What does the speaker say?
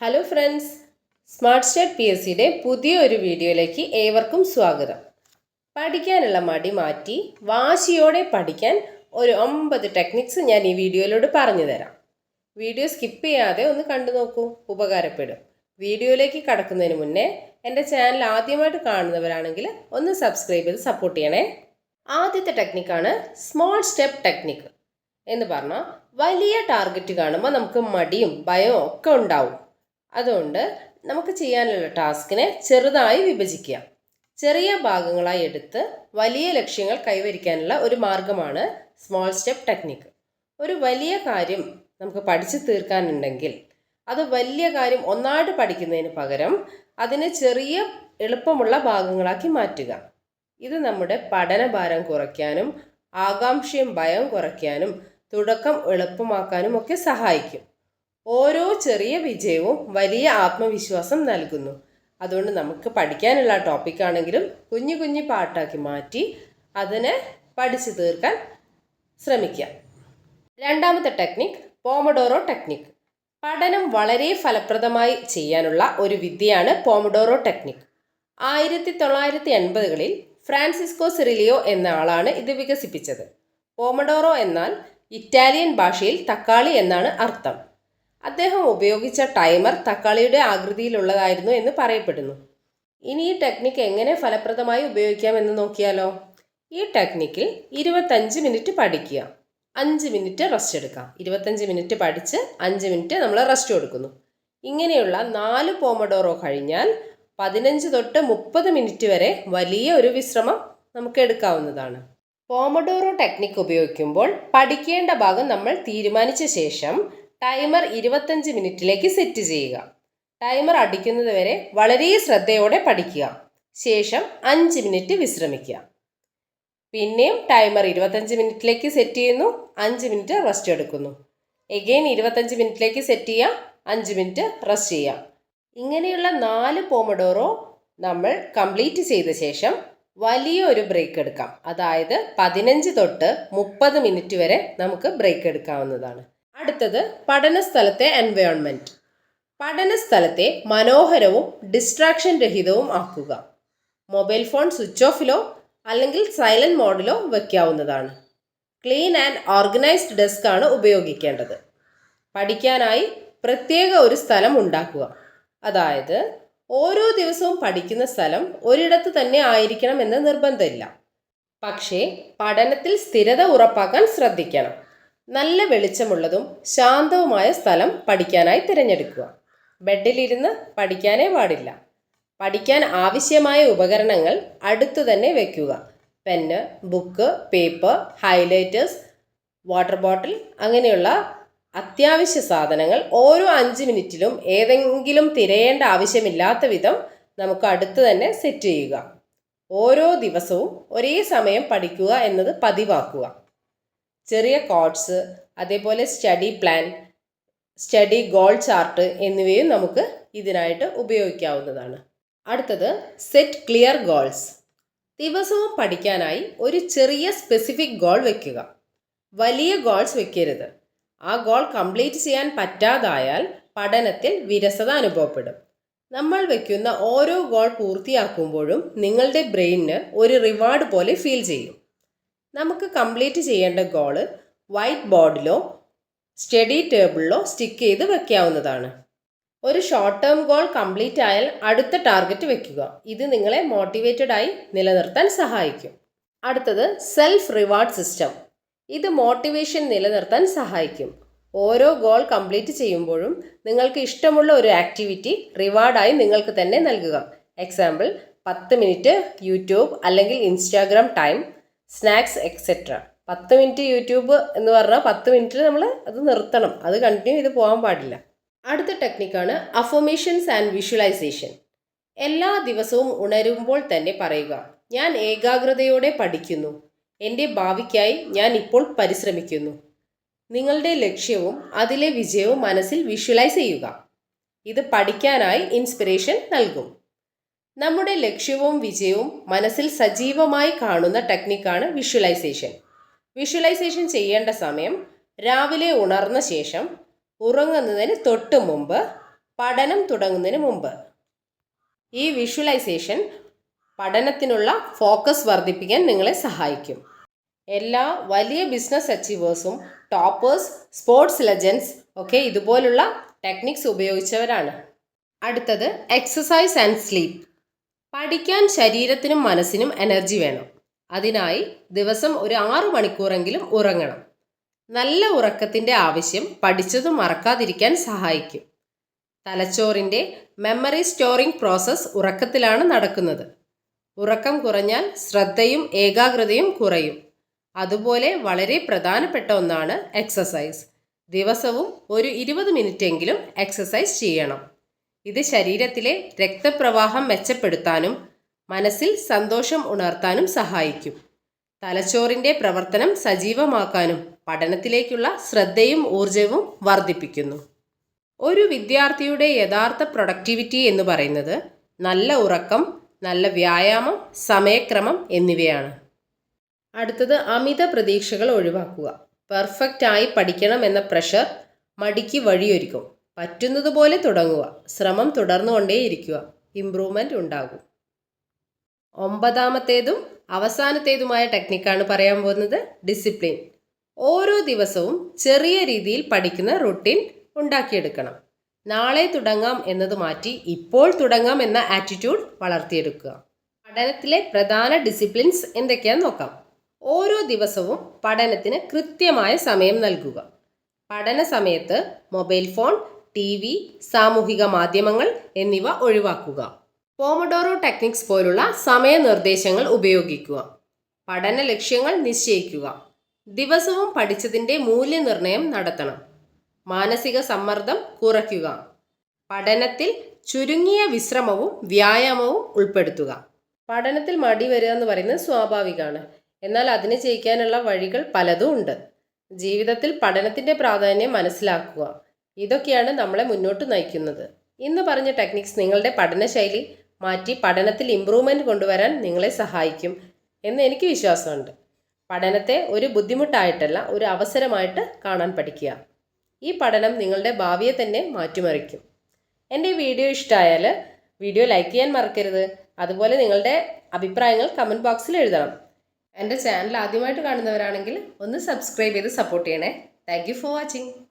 Hello friends smart state P S സിയുടെ പുതിയ ഒരു വീഡിയോയിലേക്ക് ഏവർക്കും സ്വാഗതം. പഠിക്കാനുള്ള മടി മാറ്റി വാശിയോടെ പഠിക്കാൻ ഒരു ഒമ്പത് ടെക്നിക്സ് ഞാൻ ഈ വീഡിയോയിലൂടെ പറഞ്ഞു തരാം. വീഡിയോ സ്കിപ്പ് ചെയ്യാതെ ഒന്ന് കണ്ടു നോക്കൂ ഉപകാരപ്പെടും. വീഡിയോയിലേക്ക് കടക്കുന്നതിന് മുന്നേ എന്റെ ചാനൽ ആദ്യമായിട്ട് കാണുന്നവരാണെങ്കിൽ ഒന്ന് സബ്സ്ക്രൈബ് ചെയ്ത് സപ്പോർട്ട് ചെയ്യണേ. ആദ്യത്തെ ടെക്നിക്കാണ് സ്മോൾ സ്റ്റെപ്പ് ടെക്നിക്ക് എന്ന് പറഞ്ഞാൽ വലിയ ടാർഗറ്റ് കാണുമ്പോൾ നമുക്ക് മടിയും ഭയവും ഒക്കെ ഉണ്ടാവും. അതുകൊണ്ട് നമുക്ക് ചെയ്യാനുള്ള ടാസ്കിനെ ചെറുതായി വിഭജിക്കുക ചെറിയ ഭാഗങ്ങളായി എടുത്ത് വലിയ ലക്ഷ്യങ്ങൾ കൈവരിക്കാനുള്ള ഒരു മാർഗമാണ് സ്മോൾ സ്റ്റെപ്പ് ടെക്നിക്ക് ഒരു വലിയ കാര്യം നമുക്ക് പഠിച്ചു തീർക്കാനുണ്ടെങ്കിൽ അത് വലിയ കാര്യം ഒന്നായിട്ട് പഠിക്കുന്നതിന് പകരം അതിനെ ചെറിയ എളുപ്പമുള്ള ഭാഗങ്ങളാക്കി മാറ്റുക. ഇത് നമ്മുടെ പഠനഭാരം കുറയ്ക്കാനും ആകാംക്ഷയും ഭയം കുറയ്ക്കാനും തുടക്കം എളുപ്പമാക്കാനും ഒക്കെ സഹായിക്കും. ഓരോ ചെറിയ വിജയവും വലിയ ആത്മവിശ്വാസം നൽകുന്നു. അതുകൊണ്ട് നമുക്ക് പഠിക്കാനുള്ള ടോപ്പിക് ആണെങ്കിലും കുഞ്ഞു കുഞ്ഞു പാട്ടാക്കി മാറ്റി അതിനെ പഠിച്ചു തീർക്കാൻ ശ്രമിക്കുക രണ്ടാമത്തെ ടെക്നിക് പോമഡോറോ ടെക്നിക് പഠനം വളരെ ഫലപ്രദമായി ചെയ്യാനുള്ള ഒരു വിദ്യയാണ് പോമഡോറോ ടെക്നിക് ആയിരത്തി തൊള്ളായിരത്തി എൺപതുകളിൽ ഫ്രാൻസിസ്കോ സിറിലിയോ എന്ന ആളാണ് ഇത് വികസിപ്പിച്ചത്. പോമഡോറോ എന്നാൽ ഇറ്റാലിയൻ ഭാഷയിൽ തക്കാളി എന്നാണ് അർത്ഥം. അദ്ദേഹം ഉപയോഗിച്ച ടൈമർ തക്കാളിയുടെ ആകൃതിയിലുള്ളതായിരുന്നു എന്ന് പറയപ്പെടുന്നു. ഇനി ഈ ടെക്നിക്ക് എങ്ങനെ ഫലപ്രദമായി ഉപയോഗിക്കാമെന്ന് നോക്കിയാലോ? ഈ ടെക്നിക്കിൽ ഇരുപത്തഞ്ച് മിനിറ്റ് പഠിക്കുക. അഞ്ച് മിനിറ്റ് റെസ്റ്റ് എടുക്കാം. ഇരുപത്തഞ്ച് മിനിറ്റ് പഠിച്ച് അഞ്ച് മിനിറ്റ് നമ്മൾ റെസ്റ്റ് കൊടുക്കുന്നു. ഇങ്ങനെയുള്ള നാല് പോമഡോറോ കഴിഞ്ഞാൽ പതിനഞ്ച് തൊട്ട് മുപ്പത് മിനിറ്റ് വരെ വലിയ ഒരു വിശ്രമം നമുക്ക് എടുക്കാവുന്നതാണ്. പോമഡോറോ ടെക്നിക്ക് ഉപയോഗിക്കുമ്പോൾ പഠിക്കേണ്ട ഭാഗം നമ്മൾ തീരുമാനിച്ച ശേഷം ടൈമർ ഇരുപത്തഞ്ച് മിനിറ്റിലേക്ക് സെറ്റ് ചെയ്യുക. ടൈമർ അടിക്കുന്നത് വരെ വളരെ ശ്രദ്ധയോടെ പഠിക്കുക. ശേഷം അഞ്ച് മിനിറ്റ് വിശ്രമിക്കുക. പിന്നെയും ടൈമർ ഇരുപത്തഞ്ച് മിനിറ്റിലേക്ക് സെറ്റ് ചെയ്യുന്നു. അഞ്ച് മിനിറ്റ് റെസ്റ്റ് എടുക്കുന്നു. എഗെയിൻ ഇരുപത്തഞ്ച് മിനിറ്റിലേക്ക് സെറ്റ് ചെയ്യാം. അഞ്ച് മിനിറ്റ് റെസ്റ്റ് ചെയ്യാം. ഇങ്ങനെയുള്ള നാല് പോമഡോറോ നമ്മൾ കംപ്ലീറ്റ് ചെയ്ത ശേഷം വലിയ ഒരു ബ്രേക്ക് എടുക്കാം. അതായത് പതിനഞ്ച് തൊട്ട് മുപ്പത് മിനിറ്റ് വരെ നമുക്ക് ബ്രേക്ക് എടുക്കാവുന്നതാണ്. അടുത്തത് പഠന സ്ഥലത്തെ എൻവയോൺമെന്റ് പഠന സ്ഥലത്തെ മനോഹരവും ഡിസ്ട്രാക്ഷൻ രഹിതവും ആക്കുക. മൊബൈൽ ഫോൺ സ്വിച്ച് ഓഫിലോ അല്ലെങ്കിൽ സൈലന്റ് മോഡിലോ വയ്ക്കാവുന്നതാണ് ക്ലീൻ ആൻഡ് ഓർഗനൈസ്ഡ് ഡെസ്ക് ആണ് ഉപയോഗിക്കേണ്ടത്. പഠിക്കാനായി പ്രത്യേക ഒരു സ്ഥലം ഉണ്ടാക്കുക. അതായത് ഓരോ ദിവസവും പഠിക്കുന്ന സ്ഥലം ഒരിടത്ത് തന്നെ ആയിരിക്കണം എന്ന് നിർബന്ധമില്ല. പക്ഷേ പഠനത്തിൽ സ്ഥിരത ഉറപ്പാക്കാൻ ശ്രദ്ധിക്കണം. നല്ല വെളിച്ചമുള്ളതും ശാന്തവുമായ സ്ഥലം പഠിക്കാനായി തിരഞ്ഞെടുക്കുക. ബെഡിലിരുന്ന് പഠിക്കാനേ പാടില്ല. പഠിക്കാൻ ആവശ്യമായ ഉപകരണങ്ങൾ അടുത്തു തന്നെ വയ്ക്കുക pen book paper highlighters water bottle അങ്ങനെയുള്ള അത്യാവശ്യ സാധനങ്ങൾ ഓരോ അഞ്ച് മിനിറ്റിലും ഏതെങ്കിലും തിരയേണ്ട ആവശ്യമില്ലാത്ത വിധം നമുക്ക് അടുത്ത് തന്നെ സെറ്റ് ചെയ്യുക. ഓരോ ദിവസവും ഒരേ സമയം പഠിക്കുക എന്നത് പതിവാക്കുക. ചെറിയ കോഡ്സ് അതേപോലെ study plan study goal chart എന്നിവയും നമുക്ക് ഇതിനായിട്ട് ഉപയോഗിക്കാവുന്നതാണ്. അടുത്തത് സെറ്റ് ക്ലിയർ ഗോൾസ് ദിവസവും പഠിക്കാനായി ഒരു ചെറിയ സ്പെസിഫിക് ഗോൾ വെക്കുക. വലിയ ഗോൾസ് വെക്കരുത്. ആ ഗോൾ കംപ്ലീറ്റ് ചെയ്യാൻ പറ്റാതായാൽ പഠനത്തിൽ വിരസത അനുഭവപ്പെടും. നമ്മൾ വയ്ക്കുന്ന ഓരോ ഗോൾ പൂർത്തിയാക്കുമ്പോഴും നിങ്ങളുടെ ബ്രെയിനിന് ഒരു റിവാർഡ് പോലെ ഫീൽ ചെയ്യും. നമുക്ക് കംപ്ലീറ്റ് ചെയ്യേണ്ട ഗോൾ വൈറ്റ് ബോർഡിലോ സ്റ്റഡി ടേബിളിലോ സ്റ്റിക്ക് ചെയ്ത് വെക്കാവുന്നതാണ്. ഒരു ഷോർട്ട് ടേം ഗോൾ കംപ്ലീറ്റ് ആയാൽ അടുത്ത ടാർഗറ്റ് വെക്കുക. ഇത് നിങ്ങളെ മോട്ടിവേറ്റഡ് ആയി നിലനിർത്താൻ സഹായിക്കും. അടുത്തത് സെൽഫ് റിവാർഡ് സിസ്റ്റം ഇത് മോട്ടിവേഷൻ നിലനിർത്താൻ സഹായിക്കും. ഓരോ ഗോൾ കംപ്ലീറ്റ് ചെയ്യുമ്പോഴും നിങ്ങൾക്ക് ഇഷ്ടമുള്ള ഒരു ആക്ടിവിറ്റി റിവാർഡായി നിങ്ങൾക്ക് തന്നെ നൽകുക. എക്സാമ്പിൾ പത്ത് മിനിറ്റ് യൂട്യൂബ് അല്ലെങ്കിൽ ഇൻസ്റ്റാഗ്രാം ടൈം സ്നാക്സ് എക്സെട്ര പത്ത് മിനിറ്റ് യൂട്യൂബ് എന്ന് പറഞ്ഞാൽ പത്ത് മിനിറ്റിൽ നമ്മൾ അത് നിർത്തണം. അത് കണ്ടിന്യൂ ചെയ്ത് പോകാൻ പാടില്ല. അടുത്ത ടെക്നിക്കാണ് അഫോമേഷൻസ് ആൻഡ് വിഷ്വലൈസേഷൻ എല്ലാ ദിവസവും ഉണരുമ്പോൾ തന്നെ പറയുക ഞാൻ ഏകാഗ്രതയോടെ പഠിക്കുന്നു. എന്റെ ഭാവിക്കായി ഞാൻ ഇപ്പോൾ പരിശ്രമിക്കുന്നു. നിങ്ങളുടെ ലക്ഷ്യവും അതിലെ വിജയവും മനസ്സിൽ വിഷ്വലൈസ് ചെയ്യുക. ഇത് പഠിക്കാനായി ഇൻസ്പിറേഷൻ നൽകും. നമ്മുടെ ലക്ഷ്യവും വിജയവും മനസ്സിൽ സജീവമായി കാണുന്ന ടെക്നിക്കാണ് വിഷ്വലൈസേഷൻ. വിഷ്വലൈസേഷൻ ചെയ്യേണ്ട സമയം രാവിലെ ഉണർന്ന ശേഷം ഉറങ്ങുന്നതിന് തൊട്ട് മുമ്പ് പഠനം തുടങ്ങുന്നതിന് മുമ്പ്. ഈ വിഷ്വലൈസേഷൻ പഠനത്തിനുള്ള ഫോക്കസ് വർദ്ധിപ്പിക്കാൻ നിങ്ങളെ സഹായിക്കും. എല്ലാ വലിയ ബിസിനസ് അച്ചീവേഴ്സും ടോപ്പേഴ്സ് സ്പോർട്സ് ലെജൻസ് ഒക്കെ ഇതുപോലുള്ള ടെക്നിക്സ് ഉപയോഗിച്ചവരാണ്. അടുത്തത് എക്സസൈസ് ആൻഡ് സ്ലീപ്പ്. പഠിക്കാൻ ശരീരത്തിനും മനസ്സിനും എനർജി വേണം. അതിനായി ദിവസം ഒരു ആറു മണിക്കൂറെങ്കിലും ഉറങ്ങണം. നല്ല ഉറക്കത്തിന്റെ ആവശ്യം പഠിച്ചത് മറക്കാതിരിക്കാൻ സഹായിക്കും. തലച്ചോറിന്റെ മെമ്മറി സ്റ്റോറിംഗ് പ്രോസസ്സ് ഉറക്കത്തിലാണ് നടക്കുന്നത്. ഉറക്കം കുറഞ്ഞാൽ ശ്രദ്ധയും ഏകാഗ്രതയും കുറയും. അതുപോലെ വളരെ പ്രധാനപ്പെട്ട ഒന്നാണ് എക്സസൈസ് ദിവസവും ഒരു ഇരുപത് മിനിറ്റെങ്കിലും എക്സസൈസ് ചെയ്യണം. ഇത് ശരീരത്തിലെ രക്തപ്രവാഹം മെച്ചപ്പെടുത്താനും മനസ്സിൽ സന്തോഷം ഉണർത്താനും സഹായിക്കും. തലച്ചോറിന്റെ പ്രവർത്തനം സജീവമാക്കാനും പഠനത്തിലേക്കുള്ള ശ്രദ്ധയും ഊർജവും വർദ്ധിപ്പിക്കുന്നു. ഒരു വിദ്യാർത്ഥിയുടെ യഥാർത്ഥ പ്രൊഡക്ടിവിറ്റി എന്ന് പറയുന്നത് നല്ല ഉറക്കം നല്ല വ്യായാമം സമയക്രമം എന്നിവയാണ്. അടുത്തത് അമിത പ്രതീക്ഷകൾ ഒഴിവാക്കുക. പെർഫെക്റ്റായി പഠിക്കണം എന്ന പ്രഷർ മടിക്ക് വഴിയൊരുക്കും. പറ്റുന്നതുപോലെ തുടങ്ങുക. ശ്രമം തുടർന്നുകൊണ്ടേയിരിക്കുക. ഇമ്പ്രൂവ്മെന്റ് ഉണ്ടാകും. ഒമ്പതാമത്തേതും അവസാനത്തേതുമായ ടെക്നിക്കാണ് പറയാൻ പോകുന്നത് ഡിസിപ്ലിൻ. ഓരോ ദിവസവും ചെറിയ രീതിയിൽ പഠിക്കുന്ന റുട്ടീൻ ഉണ്ടാക്കിയെടുക്കണം. നാളെ തുടങ്ങാം എന്നത് മാറ്റി ഇപ്പോൾ തുടങ്ങാം എന്ന ആറ്റിറ്റ്യൂഡ് വളർത്തിയെടുക്കുക. പഠനത്തിലെ പ്രധാന ഡിസിപ്ലിൻസ് എന്തൊക്കെയാന്ന് നോക്കാം. ഓരോ ദിവസവും പഠനത്തിന് കൃത്യമായ സമയം നൽകുക. പഠന സമയത്ത് മൊബൈൽ ഫോൺ ടി വി സാമൂഹിക മാധ്യമങ്ങൾ എന്നിവ ഒഴിവാക്കുക. പോമഡോറോ ടെക്നിക്സ് പോലുള്ള സമയനിർദ്ദേശങ്ങൾ ഉപയോഗിക്കുക. പഠന ലക്ഷ്യങ്ങൾ നിശ്ചയിക്കുക. ദിവസവും പഠിച്ചതിന്റെ മൂല്യനിർണയം നടത്തണം. മാനസിക സമ്മർദ്ദം കുറയ്ക്കുക. പഠനത്തിൽ ചുരുങ്ങിയ വിശ്രമവും വ്യായാമവും ഉൾപ്പെടുത്തുക. പഠനത്തിൽ മടി വരിക എന്ന് പറയുന്നത് സ്വാഭാവികമാണ്. എന്നാൽ അതിന് ജയിക്കാനുള്ള വഴികൾ പലതും ഉണ്ട്. ജീവിതത്തിൽ പഠനത്തിന്റെ പ്രാധാന്യം മനസ്സിലാക്കുക. ഇതൊക്കെയാണ് നമ്മളെ മുന്നോട്ട് നയിക്കുന്നത്. ഇന്ന് പറഞ്ഞ ടെക്നിക്സ് നിങ്ങളുടെ പഠനശൈലി മാറ്റി പഠനത്തിൽ ഇമ്പ്രൂവ്മെന്റ് കൊണ്ടുവരാൻ നിങ്ങളെ സഹായിക്കും എന്ന് എനിക്ക് വിശ്വാസമുണ്ട്. പഠനത്തെ ഒരു ബുദ്ധിമുട്ടായിട്ടല്ല ഒരു അവസരമായിട്ട് കാണാൻ പഠിക്കുക. ഈ പഠനം നിങ്ങളുടെ ഭാവിയെ തന്നെ മാറ്റിമറിക്കും. എന്റെ വീഡിയോ ഇഷ്ടമായാൽ വീഡിയോ ലൈക്ക് ചെയ്യാൻ മറക്കരുത്. അതുപോലെ നിങ്ങളുടെ അഭിപ്രായങ്ങൾ കമന്റ് ബോക്സിൽ എഴുതണം. എന്റെ ചാനൽ ആദ്യമായിട്ട് കാണുന്നവരാണെങ്കിൽ ഒന്ന് സബ്സ്ക്രൈബ് ചെയ്ത് സപ്പോർട്ട് ചെയ്യണേ. Thank for watching